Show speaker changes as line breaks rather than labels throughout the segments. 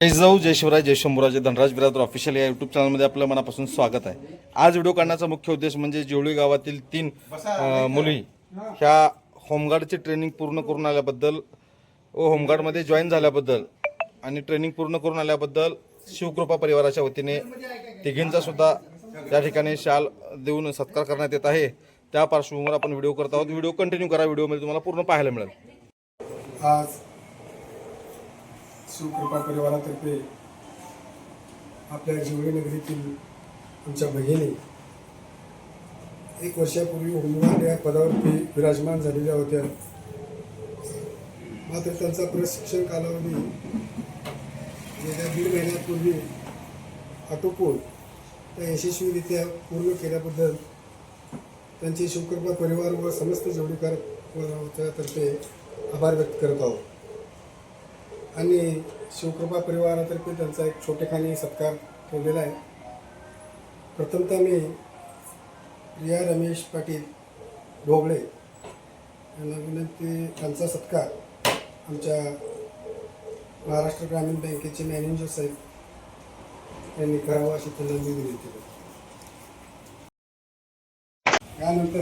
जय जाऊ जय शिवराय जय शंभूराजे धनराज बिरादर ऑफिशियल या युट्यूब चॅनलमध्ये आपलं मनापासून स्वागत आहे. आज व्हिडिओ काढण्याचा मुख्य उद्देश म्हणजे जेवळी गावातील तीन अं, मुली ह्या होमगार्डची ट्रेनिंग पूर्ण करून आल्याबद्दल व होमगार्डमध्ये जॉईन झाल्याबद्दल आणि ट्रेनिंग पूर्ण करून आल्याबद्दल शिवकृपा परिवाराच्या वतीने तिघींचा सुद्धा या ठिकाणी शाल देऊन सत्कार करण्यात येत आहे. त्या पार्श्वभूमीवर आपण व्हिडिओ करत आहोत. व्हिडिओ कंटिन्यू करा. व्हिडिओमध्ये तुम्हाला पूर्ण पाहायला मिळेल.
आज शिवकृपा परिवारातर्फे आपल्या जिवळी नगरीतील आमच्या बहिणी एक वर्षापूर्वी होमगार्ड या पदावरती विराजमान झालेल्या होत्या. मात्र त्यांचा प्रशिक्षण कालावधी गेल्या दीड महिन्यापूर्वी आटोपून त्या यशस्वीरित्या पूर्ण केल्याबद्दल त्यांचे शिवकृपा परिवार व समस्त जोडीकार तर्फे आभार व्यक्त करत आहोत. आणि शिवकृपा परिवारातर्फे त्यांचा एक छोटेखानी सत्कार ठेवलेला आहे. प्रथमतः मी प्रिया रमेश पाटील ढोबळे यांना विनंती त्यांचा सत्कार आमच्या महाराष्ट्र ग्रामीण बँकेचे मॅनेजर साहेब यांनी करावा अशी त्यांना मी विनंती करतो. यानंतर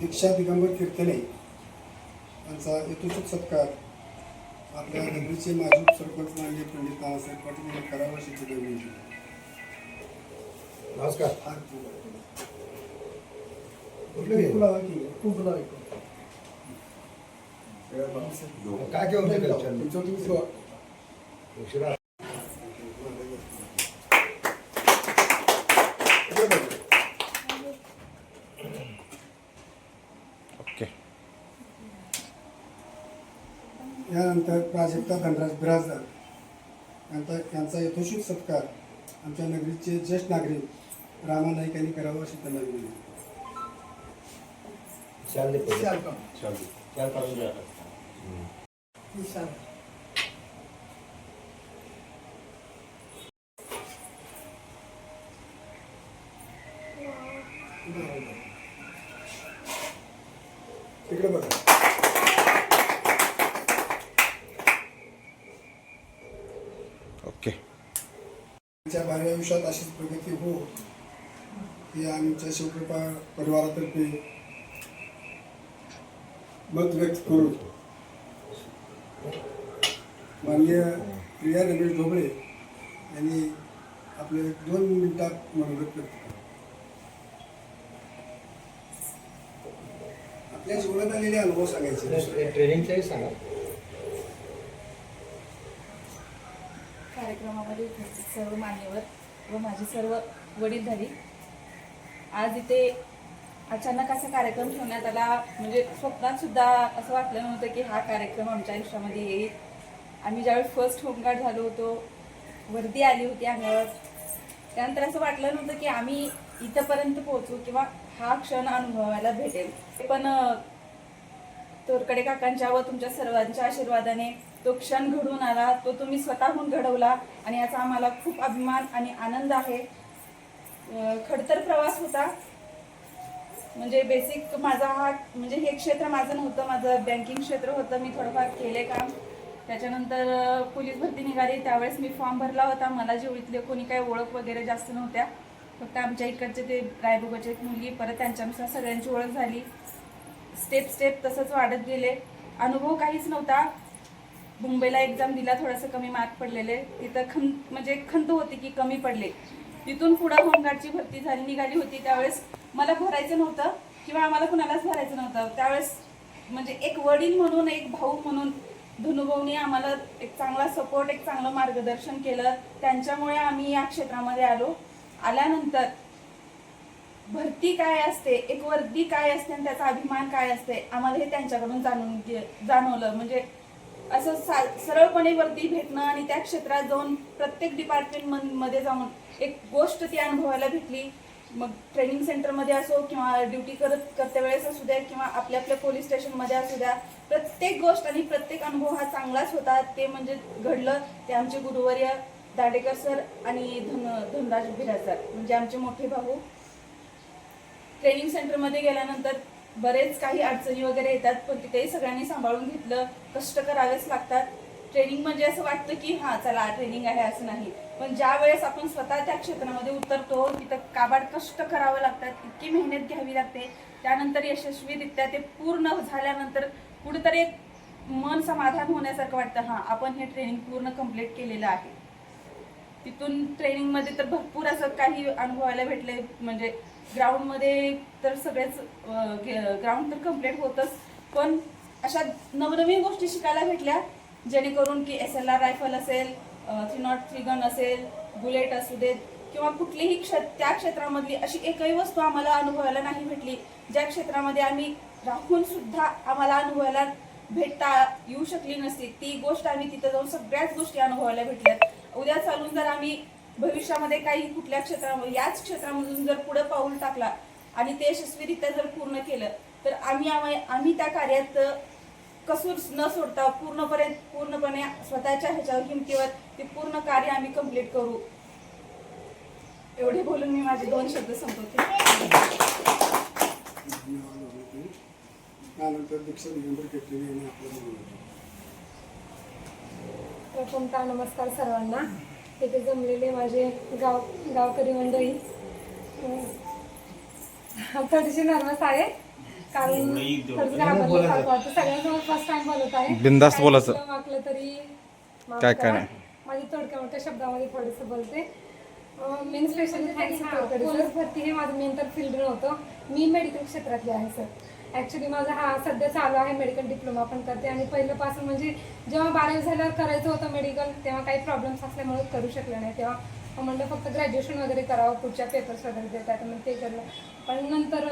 दीक्षा दिगंबर कीर्तने यांचा यथोचित सत्कार आपल्या नगरीचे माजी सरपंच माननीय पंडित बाळासाहेब पाटील यांनी करावा करतो.
नमस्कार. काय घेऊन
प्राजक्ता धनराज बिराजदार. यांचा यांचा यथोचित सत्कार आमच्या नगरीचे ज्येष्ठ नागरिक रामा नाईक यांनी करावा अशी त्यांना विनंती. तिकडे बघा
ओके
त्यांच्या भावी आयुष्यात अशीच प्रगती हो हे आमच्या शिवकृपा परिवारातर्फे मत व्यक्त करून माननीय प्रिया रमेश ढोबळे यांनी आपले दोन मिनिटात मनोगत व्यक्त केलं. आपल्या जीवनात आलेले अनुभव सांगायचे.
ट्रेनिंगचाही सांगा.
कार्यक्रमामध्ये उपस्थित सर्व मान्यवर व माझे सर्व वडीलधारी आज इथे अचानक असा कार्यक्रम ठेवण्यात आला. म्हणजे स्वप्नात सुद्धा असं वाटलं नव्हतं की हा कार्यक्रम आमच्या आयुष्यामध्ये येईल. आम्ही ज्यावेळी फर्स्ट होमगार्ड झालो होतो वर्दी आली होती अंगावर. त्यानंतर असं वाटलं नव्हतं की आम्ही इथंपर्यंत पोहोचू किंवा हा क्षण अनुभवायला भेटेल. ते पण तोरकडे काकांच्या व तुमच्या सर्वांच्या आशीर्वादाने तो क्षण घडून आला तो तुम्ही स्वतःहून घडवला आणि याचा आम्हाला खूप अभिमान आणि आनंद आहे. खडतर प्रवास होता. म्हणजे बेसिक माझा हा म्हणजे हे क्षेत्र माझं नव्हतं माझं बँकिंग क्षेत्र होतं. मी थोडंफार केले काम. त्याच्यानंतर पोलीस भरती निघाली. त्यावेळेस मी फॉर्म भरला होता. मला जेवढीतले कोणी काही ओळख वगैरे जास्त नव्हत्या. फक्त आमच्या इकडचे ते रायबोगाचे एक मुलगी परत त्यांच्यानुसार सगळ्यांची ओळख झाली. स्टेप स्टेप तसंच वाढत गेले. अनुभव काहीच नव्हता. मुंबईला एक्झाम दिला थोडंसं कमी मार्क पडलेले. तिथं खंत म्हणजे खंत होती की कमी पडले. तिथून पुढं होमगार्डची भरती झाली निघाली होती. त्यावेळेस मला भरायचं नव्हतं किंवा आम्हाला कुणालाच भरायचं नव्हतं. त्यावेळेस म्हणजे एक वडील म्हणून एक भाऊ म्हणून धनुभाऊनी आम्हाला एक चांगला सपोर्ट एक चांगलं मार्गदर्शन केलं. त्यांच्यामुळे आम्ही या क्षेत्रामध्ये आलो. आल्यानंतर भरती काय असते एक वर्दी काय असते आणि त्याचा अभिमान काय असते आम्हाला हे त्यांच्याकडून जाणून जाणवलं. म्हणजे असं सा सरळपणे वरती भेटणं आणि त्या क्षेत्रात जाऊन प्रत्येक डिपार्टमेंटमध्ये जाऊन एक गोष्ट ती अनुभवायला भेटली. मग ट्रेनिंग सेंटरमध्ये असो किंवा ड्युटी करत करते वेळेस असू द्या किंवा आपल्या आपल्या पोलीस स्टेशनमध्ये असू द्या प्रत्येक गोष्ट आणि प्रत्येक अनुभव हा चांगलाच होता. ते म्हणजे घडलं. ते आमचे गुरुवर्य दाडेकर सर आणि धन धनराज बिराज सर म्हणजे आमचे मोठे भाऊ. ट्रेनिंग सेंटरमध्ये गेल्यानंतर बरेच काही अडचणी वगैरे येतात पण तिथेही सगळ्यांनी सांभाळून घेतलं कष्ट करावेच लागतात. ट्रेनिंग म्हणजे असं वाटतं की हां चला ट्रेनिंग आहे असं नाही. पण ज्या वेळेस आपण स्वतः त्या क्षेत्रामध्ये उतरतो तिथं काबाड कष्ट करावं लागतात इतकी मेहनत घ्यावी लागते. त्यानंतर यशस्वीरित्या ते पूर्ण झाल्यानंतर कुठेतरी एक मन समाधान होण्यासारखं वाटतं हां आपण हे ट्रेनिंग पूर्ण कंप्लीट केलेलं आहे. तिथून ट्रेनिंगमध्ये तर भरपूर असं काही अनुभवायला भेटले म्हणजे ग्राउंडमध्ये तर सगळेच ग्राउंड तर कंप्लीट होतच. पण अशा नवनवीन गोष्टी शिकायला भेटल्या जेणेकरून की एस एल आर रायफल असेल थ्री नॉट थ्री गन असेल बुलेट असू देत किंवा कुठलीही क्ष त्या क्षेत्रामधली अशी एकही वस्तू आम्हाला अनुभवायला नाही भेटली. ज्या क्षेत्रामध्ये आम्ही राहून सुद्धा आम्हाला अनुभवायला भेटता येऊ शकली नसती. ती गोष्ट आम्ही तिथं जाऊन सगळ्याच गोष्टी अनुभवायला भेटल्यात. उद्या चालून जर आम्ही भविष्यामध्ये काही कुठल्या क्षेत्रामध्ये याच क्षेत्रामधून जर पुढं पाऊल टाकला आणि ते यशस्वीरित्या जर पूर्ण केलं तर आम्ही आम्ही आम्ही त्या कार्यात कसूर न सोडता पूर्णपणे पूर्णपणे स्वतःच्या ह्याच्यावर किमतीवर ते पूर्ण कार्य आम्ही कंप्लीट करू. एवढे बोलून मी माझे दोन शब्द संपवते.
धन्यवाद त्यानंतर दीक्षा दिगंबर केटले यांनी आपलं
प्रथमतः नमस्कार सर्वांना. इथे जमलेले माझे गाव गावकरी मंडळी. थोडीशी नर्वस आहे. कारण सगळ्यांसमोर फर्स्ट टाइम बोलत आहे. काही
बोलायचं.
वाकलं तरी
काय-. काय नाही.
माझी थोडक्या मोठ्या शब्दामध्ये थोडंसं बोलते. मेन स्पेशली थँक्स भरती हे माझं मेन तर फील्ड नव्हतं. मी मेडिकल क्षेत्रातली आहे सर ॲक्च्युली माझा हा सध्या चालू आहे मेडिकल डिप्लोमा पण करते. आणि पहिल्यापासून म्हणजे जेव्हा बारावी झाल्यावर करायचं होतं मेडिकल तेव्हा काही प्रॉब्लेम्स असल्यामुळे करू शकले नाही. तेव्हा म्हणलं फक्त ग्रॅज्युएशन वगैरे करावं पुढच्या पेपर्स वगैरे देतात मग ते केलं पण नंतर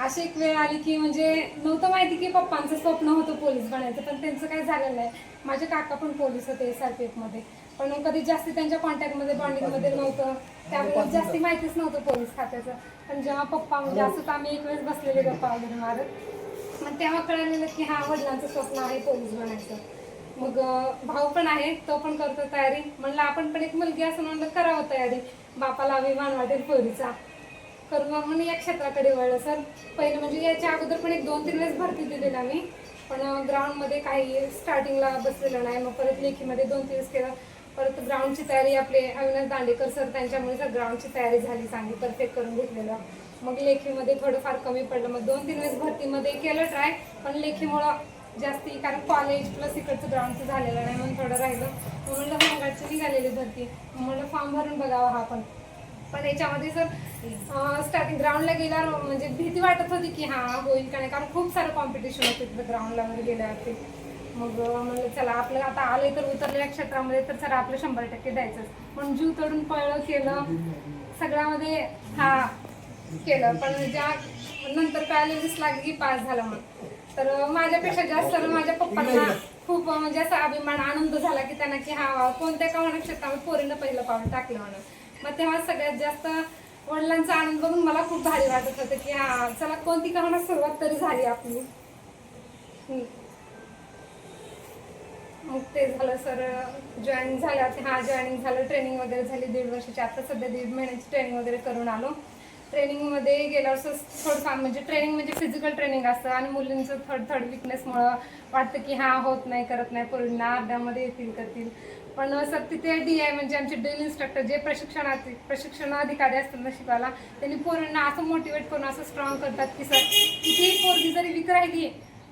अशी एक वेळ आली की म्हणजे नव्हतं माहिती की पप्पांचं स्वप्न होतं पोलीस बनायचं पण त्यांचं काही झालेलं नाही. माझे काका पण पोलीस होते एस आर पी एफमध्ये पण कधी जास्ती त्यांच्या कॉन्टॅक्टमध्ये बॉन्डिंगमध्ये नव्हतं. त्यामुळे जास्ती माहितीच नव्हतं पोलीस खात्याचं. पण जेव्हा पप्पा म्हणजे असंच आम्ही एक वेळेस बसलेले गप्पा वगैरे मारत. मग तेव्हा कळलेलं की हा वडिलांचं स्वप्न आहे पोलीस बनायचं. मग भाऊ पण आहे तो पण करतो तयारी. म्हणलं आपण पण एक मुलगी असं म्हणलं करावं तयारी. बापाला अभिमान वाटेल पोरीचा. करून मग म्हणून या क्षेत्राकडे वळलं सर. पहिलं म्हणजे याच्या अगोदर पण एक दोन तीन वेळेस भरती दिलेली आम्ही. पण ग्राउंडमध्ये काही स्टार्टिंगला बसलेलं नाही. मग परत लेखीमध्ये दोन तीन वेळेस केलं. परत ग्राउंडची तयारी आपले अविनाश दांडेकर सर त्यांच्यामुळे सर ग्राउंडची तयारी झाली चांगली परफेक्ट करून घेतलेलं. मग लेखीमध्ये थोडंफार कमी पडलं. मग दोन तीन वेळेस भरतीमध्ये केलं ट्राय पण लेखीमुळं जास्ती कारण कॉलेज प्लस इकडचं ग्राउंडचं झालेलं नाही म्हणून थोडं राहिलं. मग म्हणलं होमगार्डची निघालेली भरती. मग म्हणलं फॉर्म भरून बघावा हा पण. पण याच्यामध्ये जर स्टार्टिंग ग्राउंडला गेल्यावर म्हणजे भीती वाटत होती की हा होईल का नाही? कारण खूप सारं कॉम्पिटिशन होते तिथं ग्राउंडला वगैरे गेल्यावरती. मग म्हणलं चला आपलं आता आले तर उतरलेल्या क्षेत्रामध्ये तर चला आपलं शंभर टक्के द्यायचंच. पण जीव तडून पळलं केलं. सगळ्यामध्ये हा केलं. पण ज्या नंतर कळायला लागली की पास झाला म्हणून तर माझ्यापेक्षा जास्त माझ्या पप्पांना खूप म्हणजे असा अभिमान आनंद झाला की त्यांना की हा कोणत्या का म्हणा क्षेत्रामध्ये पोरीनं पहिलं पाऊल टाकलं म्हणून. मग तेव्हा सगळ्यात जास्त वडिलांचा आनंद बघून मला खूप भारी वाटत होतं की हा चला कोणती का म्हणा सुरुवात तरी झाली आपली. मग ते झालं सर जॉईन झालं. हा जॉईनिंग झालं ट्रेनिंग वगैरे झाली दीड वर्षाची. आता सध्या दीड महिन्याची ट्रेनिंग वगैरे करून आलो. ट्रेनिंगमध्ये गेल्यावर असं थोडंफार म्हणजे ट्रेनिंग म्हणजे फिजिकल ट्रेनिंग असतं आणि मुलींचं थर्ड थर्ड विकनेसमुळं वाटतं की हा होत नाही करत नाही पोरींना अर्ध्यामध्ये येतील करतील. पण सर तिथे डी आय म्हणजे आमचे ड्रिल इन्स्ट्रक्टर जे प्रशिक्षणार्थी प्रशिक्षण अधिकारी असतात ना शिकायला त्यांनी पोरांना असं मोटिवेट करून असं स्ट्रॉंग करतात की सर तिथेही पोरगी जरी विक राहिली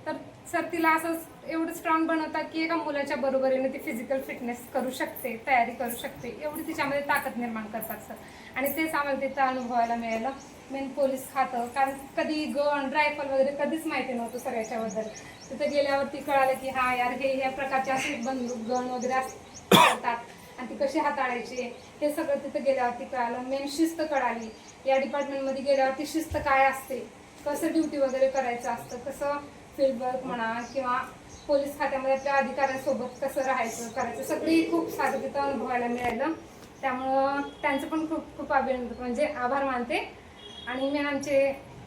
तर सर तिला असं एवढं स्ट्रॉंग बनवतात की एका मुलाच्या बरोबरीने ती फिजिकल फिटनेस करू शकते तयारी करू शकते. एवढी तिच्यामध्ये ताकद निर्माण करतात सर आणि तेच आम्हाला तिथं अनुभवायला मिळालं. मेन पोलीस खातं कारण कधी गण रायफल वगैरे कधीच माहिती नव्हतं सर याच्याबद्दल. तिथं गेल्यावरती कळालं की हा यार हे ह्या प्रकारचे असे बंदूक गण वगैरे असतात आणि ती कशी हाताळायची? हे सगळं तिथं गेल्यावरती कळालं. मेन शिस्त कळाली. या डिपार्टमेंटमध्ये गेल्यावरती शिस्त काय असते? कसं ड्युटी वगैरे करायचं असतं? कसं फील्ड वर्क म्हणा किंवा पोलीस खात्यामध्ये आपल्या अधिकाऱ्यांसोबत कसं राहायचं करायचं सगळी खूप साधं तिथं अनुभवायला मिळालं. त्यामुळं त्यांचं पण खूप खूप अभिनंदन म्हणजे आभार मानते. आणि मी आमचे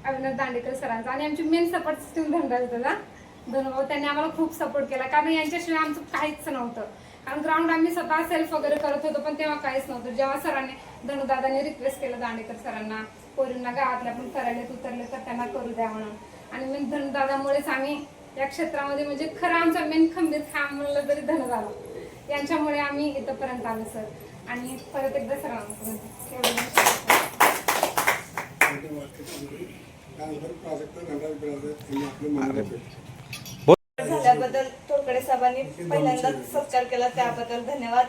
अभिनंद दांडेकर सरांचा आणि आमची मेन सपोर्ट सिस्टम धनराज दादा. धनुभाऊ त्यांनी आम्हाला खूप सपोर्ट केला. कारण यांच्याशिवाय आमचं काहीच नव्हतं. कारण ग्राउंड आम्ही स्वतः सेल्फ वगैरे करत होतो पण तेव्हा काहीच नव्हतं. जेव्हा सरांनी धनुदादाने रिक्वेस्ट केलं दांडेकर सरांना पोरींना गावातल्या पण करायला उतरले तर त्यांना करू द्या म्हणून. आणि मी धनुदादामुळेच आम्ही या क्षेत्रामध्ये म्हणजे खरं आमचा मेन खंबीर खांब म्हणलं तरी धन झाला यांच्यामुळे आम्ही इथंपर्यंत आलो सर आणि परत एकदा
केलं
झाल्याबद्दल तोडकडे साहेबांनी पहिल्यांदाच सत्कार केला त्याबद्दल धन्यवाद.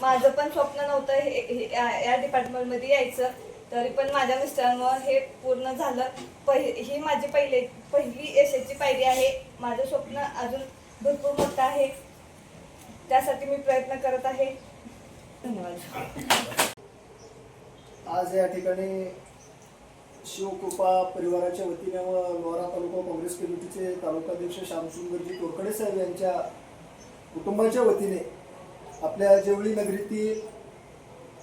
माझं पण स्वप्न नव्हतं या- या डिपार्टमेंटमध्ये यायचं. तरी पण माझ्या मिस्टरांमुळे हे पूर्ण झालं. पहि ही माझी पहिले पहिली यशाची पायरी आहे. माझं स्वप्न अजून भरपूर मोठं आहे. त्यासाठी मी प्रयत्न करत आहे. धन्यवाद.
आज या ठिकाणी शिवकृपा परिवाराच्या वतीने व लोहारा तालुका काँग्रेस कमिटीचे तालुकाध्यक्ष श्यामसुंदरजी तोरकडे साहेब यांच्या कुटुंबाच्या वतीने आपल्या जेवळी नगरीतील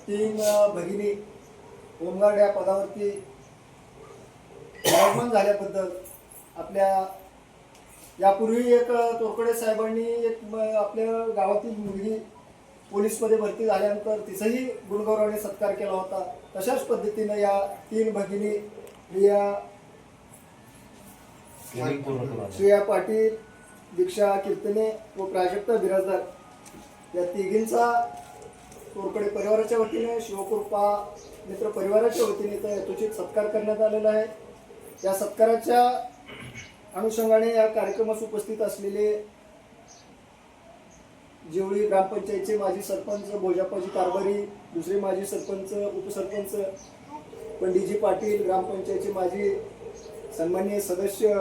तीन भगिनी होमगार्ड या पदावरती विराजमान झाल्याबद्दल आपल्या यापूर्वी एक तोरकडे साहेबांनी एक आपल्या गावातील मुलगी पोलीसमध्ये भरती झाल्यानंतर तिचाही गुणगौरवाने सत्कार केला होता. तशाच पद्धतीनं या तीन भगिनी प्रिया श्रेया पाटील दीक्षा कीर्तने व प्राजक्ता बिराजदार या तिघींचा तोरकडे परिवाराच्या वतीने शिवकृपा मित्र परिवाराच्या वतीने इथं यथोचित सत्कार करण्यात आलेला आहे. या सत्काराच्या अनुषंगाने या कार्यक्रमास उपस्थित असलेले जेवळी ग्रामपंचायतचे माजी सरपंच भोजापाजी कारभारी दुसरे माजी सरपंच उपसरपंच पंडितजी पाटील ग्रामपंचायतचे माजी सन्माननीय सदस्य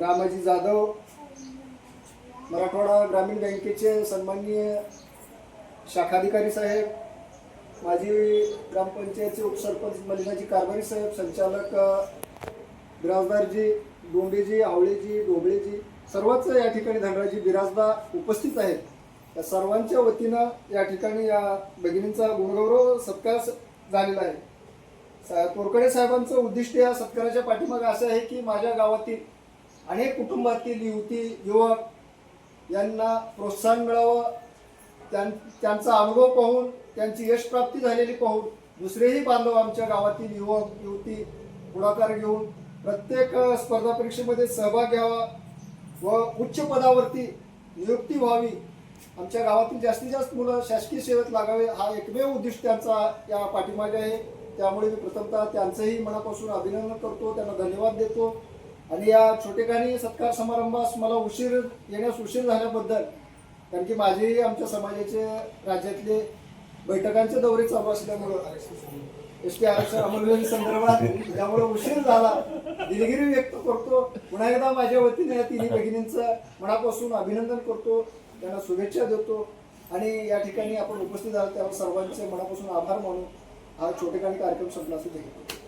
रामाजी जाधव मराठवाडा ग्रामीण बँकेचे सन्माननीय शाखाधिकारी साहेब माझी ग्रामपंचायतचे उपसरपंच मलिनाजी कारभारी साहेब संचालक बिराजदारजी डोंबेजी आवळेजी डोबळेजी सर्वच या ठिकाणी धनराजी बिराजदार उपस्थित आहेत. या सर्वांच्या वतीनं या ठिकाणी या भगिनींचा गुणगौरव सत्कार झालेला आहे. सा- तोरकडे साहेबांचं उद्दिष्ट या सत्काराच्या पाठीमागे असं आहे की माझ्या गावातील अनेक कुटुंबातील युवती युवक यांना प्रोत्साहन मिळावं त्यां त्यांचा अनुभव पाहून त्यांची यश प्राप्ती झालेली पाहून दुसरेही बांधव आमच्या गावातील युवक युवती पुढाकार घेऊन प्रत्येक स्पर्धा परीक्षेमध्ये सहभाग घ्यावा व उच्च पदावरती नियुक्ती व्हावी. आमच्या गावातील जास्तीत जास्त मुलं शासकीय सेवेत लागावे हा एकमेव उद्दिष्ट त्यांचा या पाठीमागे आहे. त्यामुळे मी प्रथमतः त्यांचंही मनापासून अभिनंदन करतो त्यांना धन्यवाद देतो. आणि या छोटेखानी सत्कार समारंभास मला उशीर येण्यास उशीर झाल्याबद्दल कारण की माझेही आमच्या समाजाचे राज्यातले बैठकांचे दौरे चालू असल्यामुळं एस टी आरक्षण अंमलबजावणी संदर्भात त्यामुळे उशीर झाला. दिलगिरी व्यक्त करतो. पुन्हा एकदा माझ्या वतीने या तिन्ही भगिनींचं मनापासून अभिनंदन करतो. त्यांना शुभेच्छा देतो. आणि या ठिकाणी आपण उपस्थित आहोत. त्यावर सर्वांचे मनापासून आभार मानून हा छोटेखानी कार्यक्रम संपला असं देखील